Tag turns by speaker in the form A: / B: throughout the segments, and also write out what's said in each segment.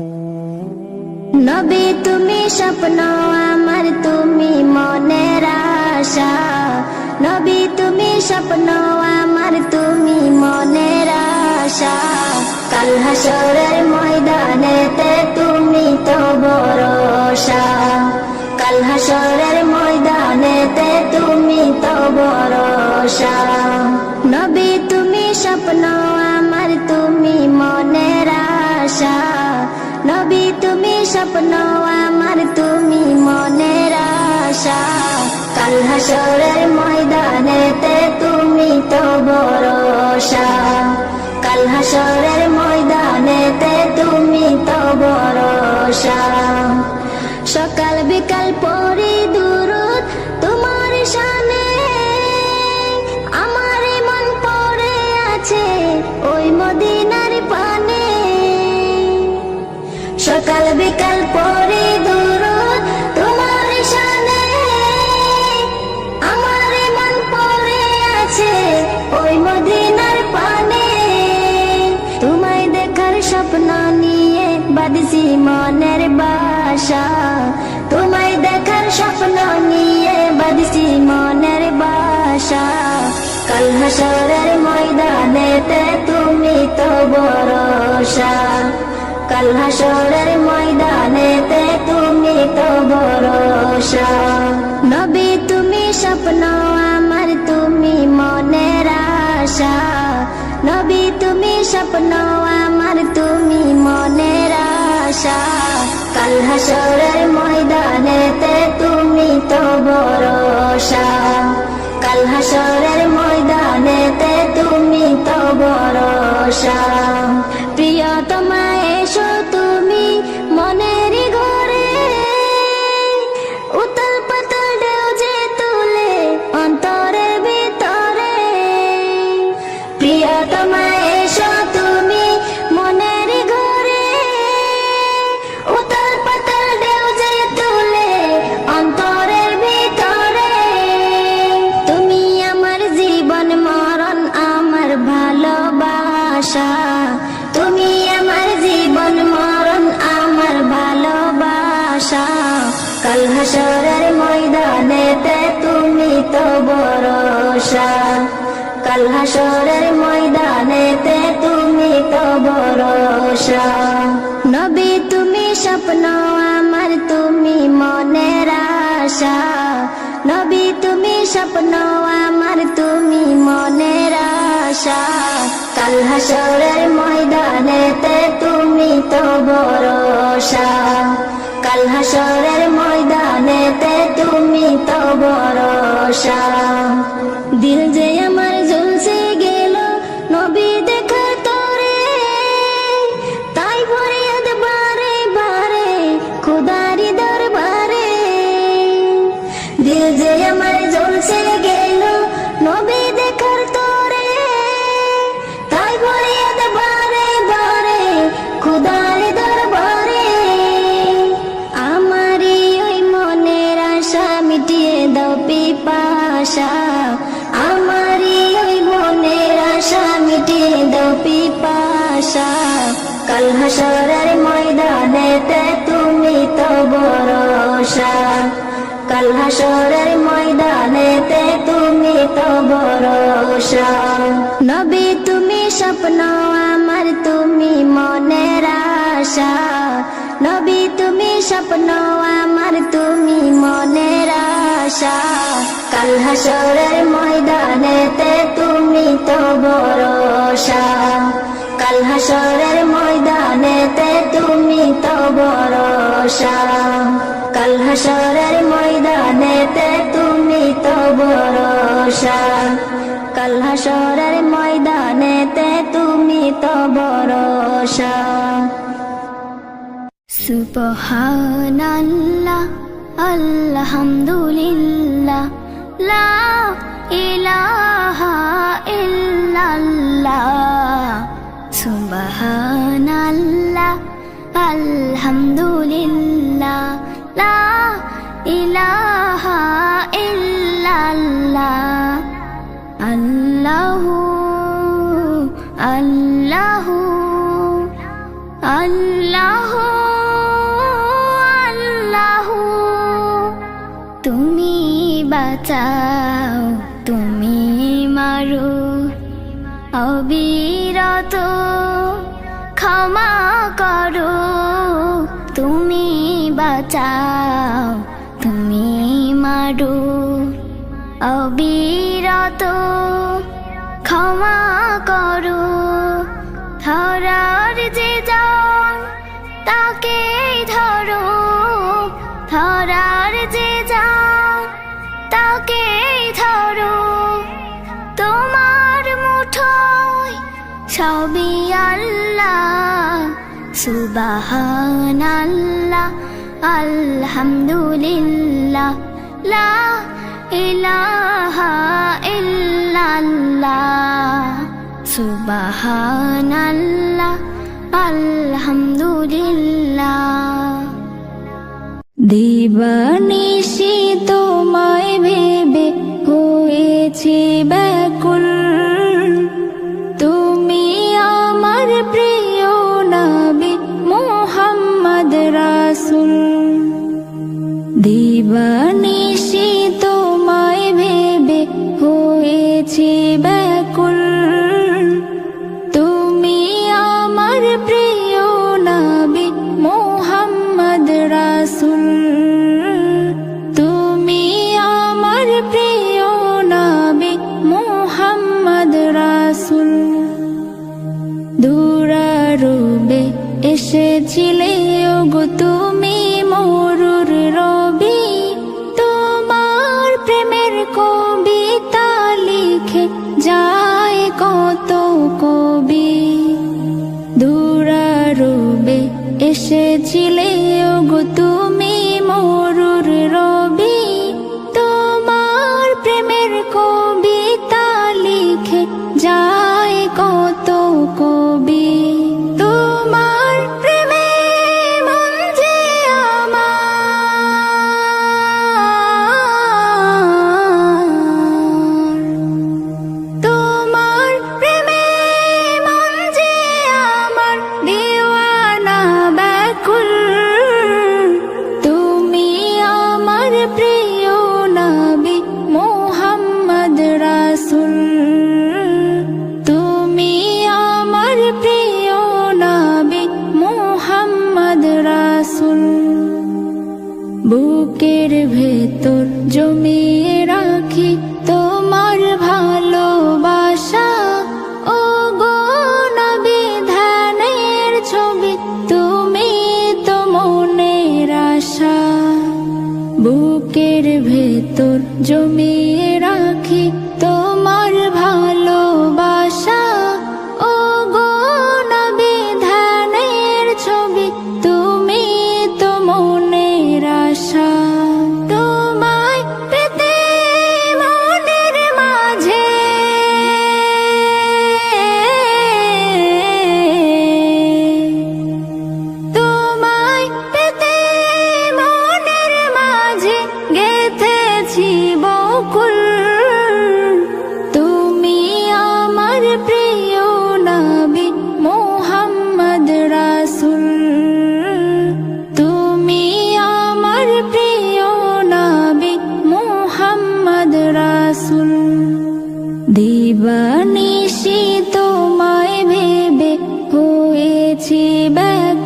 A: নবী, তুমি স্বপ্ন, আমার তুমি মনের আশা। নবী, তুমি স্বপ্ন, আমার তুমি মনের আশা। কাল হাসরের ময়দানেতে তুমি তো ভরসা। কাল হাসরের ময়দানেতে তুমি তো ভরসা। স্বপ্ন আমার তুমি মনের আশা। কাল হাসরের ময়দানেতে তুমি তো ভরসা। কাল হাসরের ময়দানেতে তুমি তো ভরসা। সকাল বিকাল পরে দূরত তোমার শানে আমার মন পড়ে আছে ওই মদিনার পানে। সকাল বিকাল ময়দানেতে তুমি তো ভরসা কাল হাসরের ময়দানেতে তুমি তো ভরসা নবী, তুমি স্বপ্ন, আমার তুমি মনের আশা। নবী, তুমি স্বপ্ন, আমার তুমি মনের আশা। কাল হাসরের ময়দানেতে তুমি তো ভরসা কাল হাসরের ময়দানেতে তুমি তুমি আমার জীবন, মরণ, আমার ভালোবাসা। কাল হাসরের ময়দানেতে তুমি তো ভরসা। কাল হাসরের ময়দানেতে তুমি তো ভরসা। নবী, তুমি স্বপ্ন, আমার তুমি মনের আশা। নবী, তুমি স্বপ্ন, আমার তুমি মনের আশা। কাল ময়দানেতে তুমি তো বড়সা কাল ময়দানেতে তুমি তো ভরসা। নবী, তুমি স্বপ্ন, আমার তুমি মনের আশা। নবী, তুমি স্বপ্ন, আমার তুমি মনের আশা। কাল হাসরের ময়দানেতে তুমি তো ভরসা। কাল হাসরের ময়দানেতে তুমি তো ভরসা। কাল হাসরের ময়দানেতে তুমি তো ভরসা। কাল হাসরের ময়দানেতে তুমি তো ভরসা। সুবহানাল্লাহ, আলহামদুলিল্লাহ, লা ইলাহা ইল্লাল্লাহ। সুবহানাল্লাহ, আলহামদুলিল্লাহ, লা ইলাহা ইল্লাল্লাহ। আল্লাহ আল্লাহ আল্লাহ আল্লাহ। তুমি বাঁচাও, তুমি মারো। অবিরত ক্ষমা করো। তুমি বাঁচাও, তুমি মারো। অবিরত রত ক্ষমা করো। ধরার যে যান তাকে ধরো। ধরার যে যান তাকে ধরো। তোমার মুঠোয় সবই আল্লাহ সুবাহান আল্লাহ আলহামদুলিল্লাহ, লা ইলাহা ইল্লাল্লাহ সুবহানাল্লাহ আলহামদুলিল্লাহ।
B: দিবানিশি তোমায় ভেবে হয়েছে ব্যাকুল। তুমি আমার প্রিয় নাবি মোহাম্মদ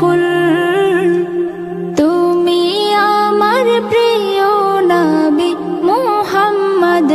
B: কুল তুমি আমার প্রিয় নাবি মোহাম্মদ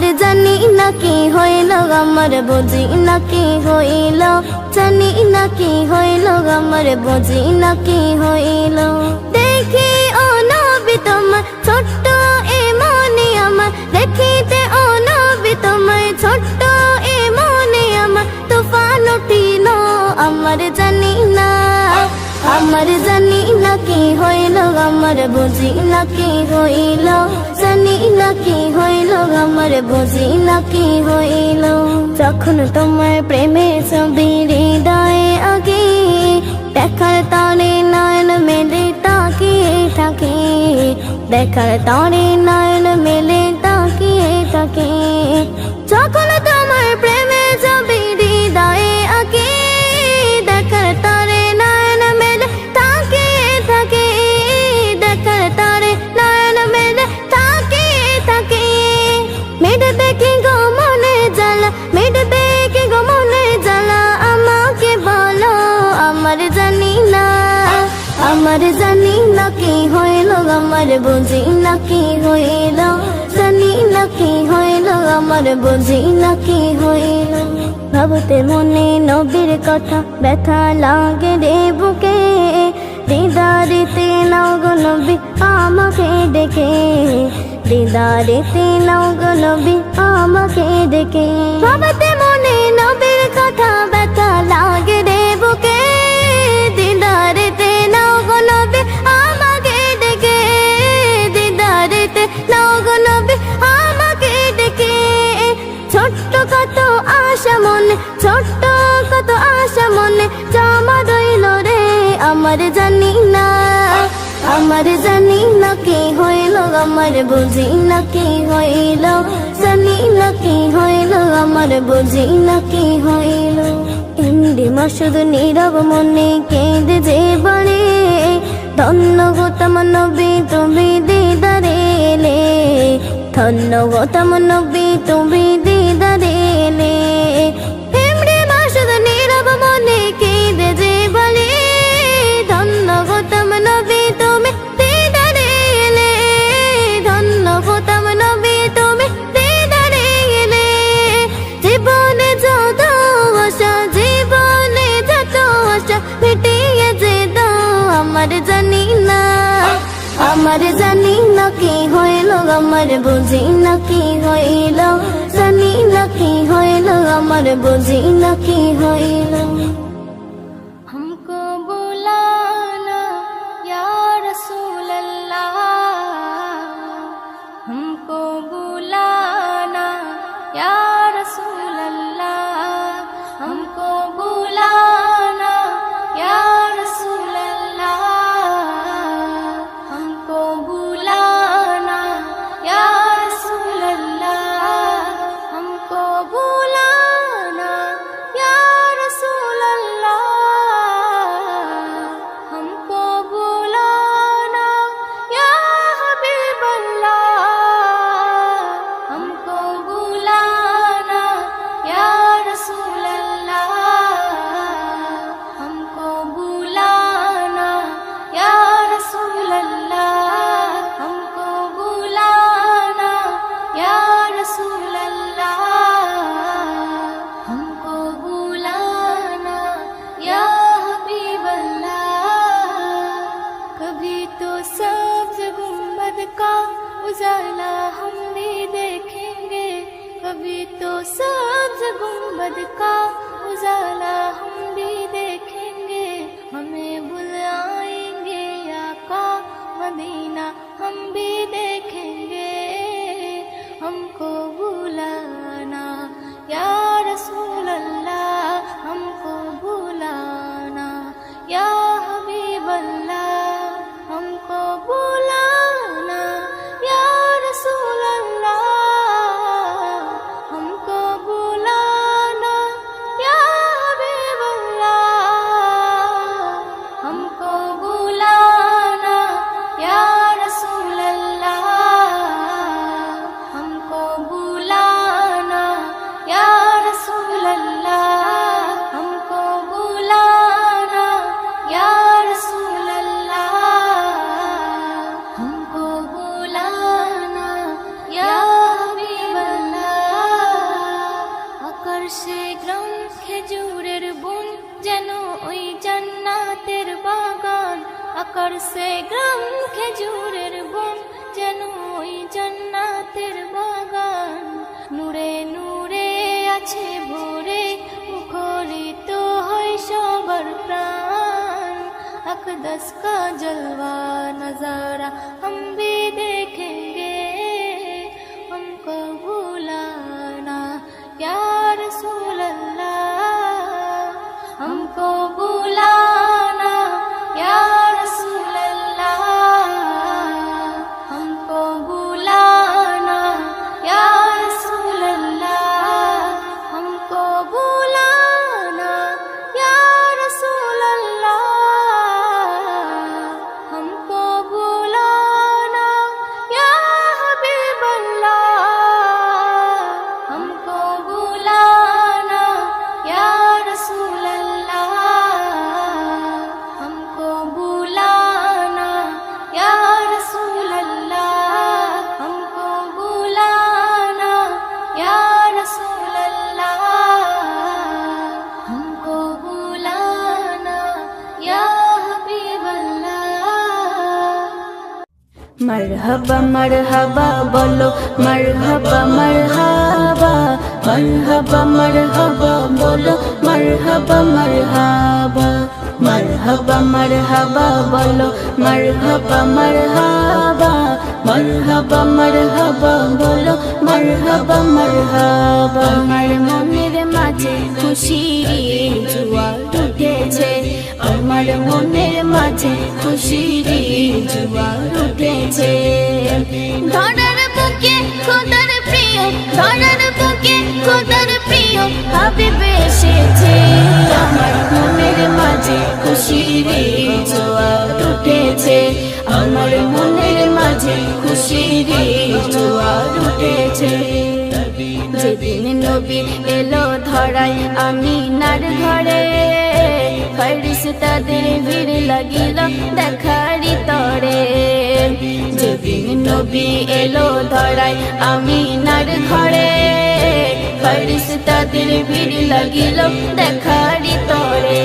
B: আমার
C: জানি না কি হইল, আমার বুঝি না কি হইল। জানি না কি হইল, আমার বুঝি না কি হইল। দেখি বুঝি না কি হইল, জানি না হইল, আমার বুঝি না কি হইল। যখন তোমার প্রেমে ছবি হৃদয়ে আগে দেখার তারে নয়ন মেলে তাকিয়ে থাকে। দেখার তারে নয়ন মেলে তাকিয়ে থাকে। আমার জানি না কি হইল, আমার বুঝি না কি হইল। জানি না কি হইল, আমার বুঝি না কি হইল। ভাবতে মনে নবীর কথা, ব্যথা লাগে রে বুকে। দিদারিতে নাও গো নবী, আমাকে ডেকে। দিদারিতে নাও গো নবী, আমাকে ডেকে। ভাবতে মনে নবীর কথা, ব্যথা লাগে আমার জানি না, আমার জানি না কি হইল, আমার বুঝি না কি হইল, জানি না কি হইল, আমার বুঝি না কি হইল। এমডি মাসুদ নীরব মনে কেঁদে যে বলে, ধন্য গৌতম নবী তুমি দিদারে ধন্য গৌতম নবী তুমি আমার জানি না। আমার জানি না কি হইল, আমার বুঝি না কি হইল। জানি না কি হইল, আমার বুঝি না কি হইল।
D: করছে গ্রাম খেজুরের বন যেন ওই জান্নাতের বাগান নূরে নূরে আছে ভোরে মুখরিত হয় সবার প্রাণ अकदस का जलवा नजारा हम भी देखेंगे
E: মারহাবা মারহাবা বলো মারহাবা মারহাবা মারহাবা মারহাবা বলো মারহাবা মারহাবা মারহাবা মারহাবা বলো মারহাবা মারহাবা মারহাবা মারহাবা বলো মারহাবা মারহাবা আমার মনের মাঝে খুশি জুয়া উঠেছে আমার মনের মাঝে খুশির জুয়ার উঠেছে। ধরার বুকে খোদার প্রিয় ধরার বুকে খোদার প্রিয় হাবিব এসেছে। আমার মনের মাঝে খুশির জোয়ার উঠেছে। আমার মনের মাঝে খুশির জোয়ার উঠেছে। যেদিন নবী এলো ধরায়, আমি নার ঘরে। ফারিস তাদের ভিড় লাগিল দেখারি তরে। যেদিন নবী এলো ধরায়, আমি নার ঘরে। ফারিস তাদের ভিড় লাগিল দেখারি তরে।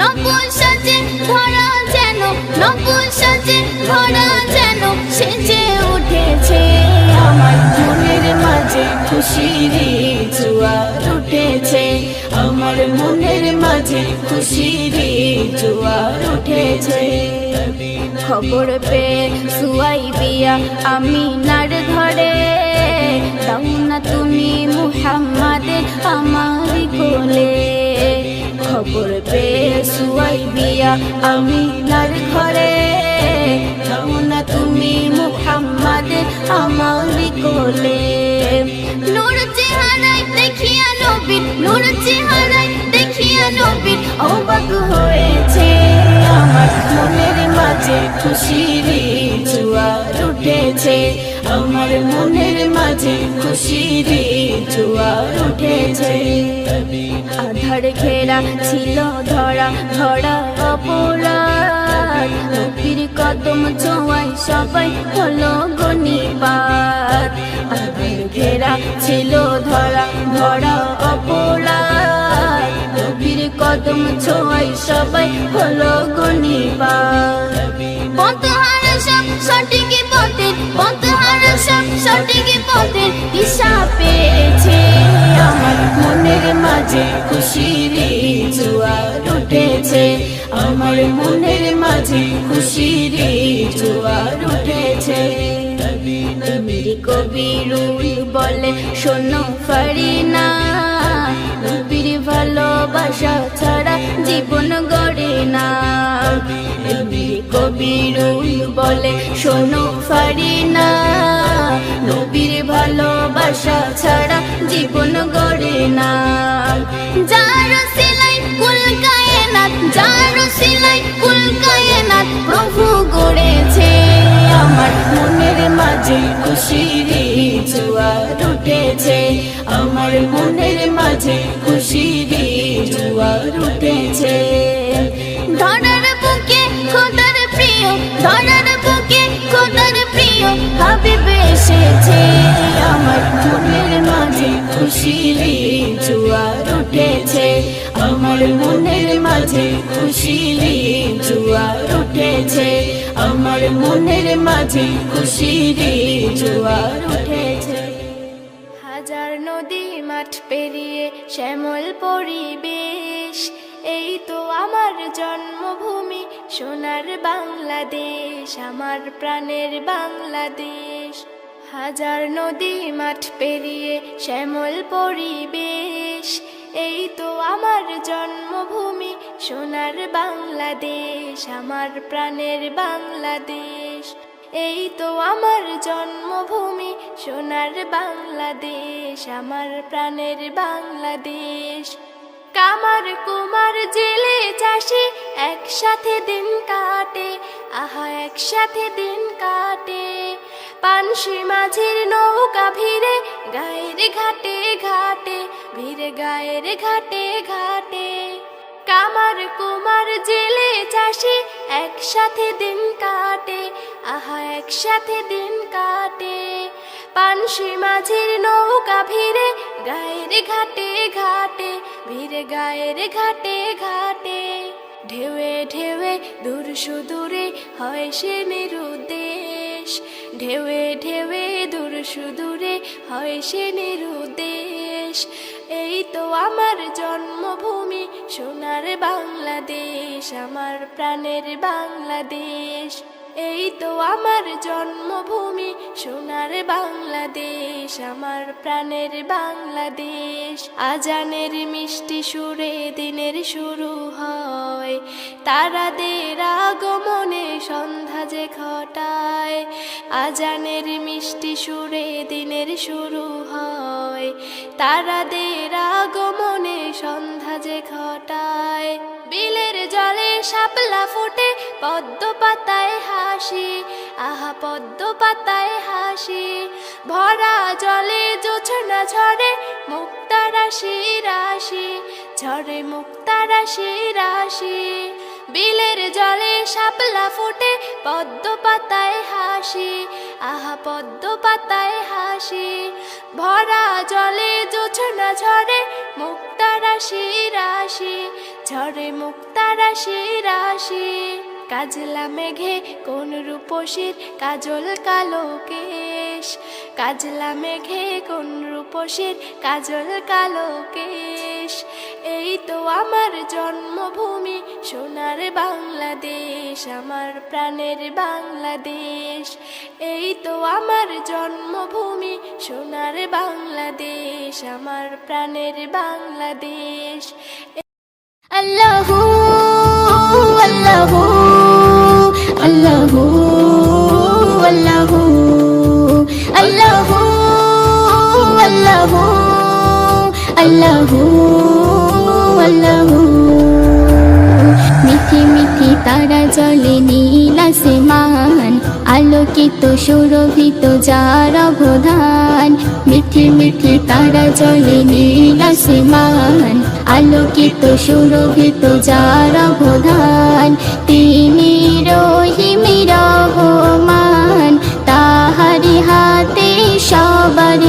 E: নকুল সাজে যেন নকুল সাজে যেন, সেজে মাঝে খুশির জোয়ার উঠেছে আমার মনের মাঝে খুশির জোয়ার উঠেছে। খবর পেয়ে সুয়াই বিয়া আমি নার ঘরে। দাও না তুমি মুহাম্মাদের আমার কোলে। খবর পেয়ে সুয়াই বিয়া আমি নার ঘরে। দাও না তুমি মুহাম্মাদের আমার কোলে। নূর চেহারায় দেখিয়া নবীর নূর চেহারায় দেখিয়া নবীর অবাক হয়েছে আমার মনের মাঝে খুশির জোয়ার উঠেছে। আমার মনের মাঝে খুশির জোয়ার উঠেছে। আধার ঘেরা ছিল ধরা ধরা নবীর কদম ছোঁয়ায় সবাই হলো আধার ঘেরা ছিল ধরা ধরা অপরাধ। নবীর কদম সবাই হলো গনিপাত পথহার সব সঠিক পথে পথহার সব সঠিক পথে দিশা পেয়েছে। আমার মনের মাঝে খুশির জোয়ার উঠেছে আমার মনের মাঝে খুশির জোয়ার উঠেছে কবিরুল বলে, শোনো পারি না নবীর ভালোবাসা ছাড়া জীবন গড়ে না। মেরি কবিরুল বলে, শোনো পারি না নবীর ভালোবাসা ছাড়া জীবন গড়ে না। যার সিলাই কুল কায়নাত যার সিলাই কুল কায়নাত প্রভু গড়েছে আমার মনের মাঝে খুশির জোয়ার উঠেছে। আমার মনের মাঝে খুশির জোয়ার উঠেছে। ধরার বুকে খোদার প্রিয় ধরার বুকে খোদার প্রিয় হাবিব এসেছে। আমার মনের মাঝে খুশির জোয়ার উঠেছে। আমার মনের মাঝে খুশির উঠেছে আমার মনের মাঝে জুয়ার উঠেছে
F: হাজার নদী মাঠ পেরিয়ে শ্যামল পরিবেশ, এই তো আমার জন্মভূমি সোনার বাংলাদেশ, আমার প্রাণের বাংলাদেশ। হাজার নদী মাঠ পেরিয়ে শ্যামল পরিবেশ এই তো আমার জন্মভূমি, সোনার বাংলাদেশ, আমার প্রাণের বাংলাদেশ। এই তো আমার জন্মভূমি, সোনার বাংলাদেশ, আমার প্রাণের বাংলাদেশ। কামার কুমার জেলে চাষি, একসাথে দিন কাটে, আহা, একসাথে দিন কাটে। পানসি মাঝির নৌকা ভিড়ে, গায়ের ঘাটে ঘাটে, ভিড়ে গায়ের ঘাটে ঘাটে। কামার কুমার জেলে চাষি, একসাথে দিন কাটে, আহা, একসাথে দিন কাটে। পানসি মাঝির নৌকা ভিড়ে, গায়ের ঘাটে ঘাটে, ভিড়ে গায়ের ঘাটে ঘাটে। ঢেউয়ে ঢেউয়ে দূর সুদূরে হয় সে নিরুদ্দেশ ঢেউয়ে ঢেউয়ে দূর সুদূরে হয় সে নিরুদ্দেশ। এই তো আমার জন্মভূমি, সোনার বাংলাদেশ, আমার প্রাণের বাংলাদেশ। এই তো আমার জন্মভূমি, সোনার বাংলাদেশ, আমার প্রাণের বাংলাদেশ। আজানের মিষ্টি সুরে দিনের শুরু হয়। তারাদের আগমনে সন্ধ্যা যে ঘটায়, আজানের মিষ্টি সুরে দিনের শুরু হয়। তারাদের আগমনে সন্ধ্যা যে ঘটায়, বিলের জলে শাপলা ফুটে পদ্ম পাতায় হাসি। আহা, পদ্ম পাতায় হাসি। ভরা জলে জোছনা ঝরে মুক্তা রাশি ঝরে মুক্তা রাশি বিলের জলে শাপলা ফুটে, পদ্ম পাতায় হাসি, আহা পদ্ম পাতায় হাসি। ভরা জলে জোছনা ঝরে মুক্তা রাশি ঝরে মুক্তা রাশি রাশি। কাজলা মেঘে কোন রূপসীর কাজল কালো কেশ, কাজলা মেঘে কোন রূপসীর কাজল কালো কেশ। এই তো আমার জন্মভূমি, সোনার বাংলাদেশ, আমার প্রাণের বাংলাদেশ। এই তো আমার জন্মভূমি, সোনার বাংলাদেশ, আমার প্রাণের বাংলাদেশ।
G: আল্লাহু আল্লাহু আল্লাহু আল্লাহু আল্লাহু আল্লাহু আল্লাহু। আল্লাহু। মিঠি মিঠি তারা জলে নীল আসমান, আলোকিত সুরভিত যার অবধান। মিঠি মিঠি তারা জলে নীল আসমান, আলোকিত সুরভিত যার অবধান। তিনি রহিমি রহমান তাহারি হাতে সবার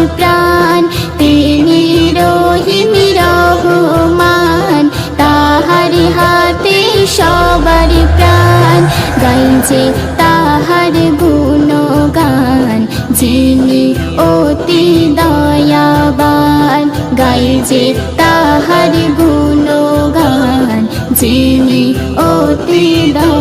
G: সবার প্রাণ গাইছে তাহার গুণগান যিনি অতি দয়াবান গাইছে তাহার গুণগান যিনি অতি দয়াবান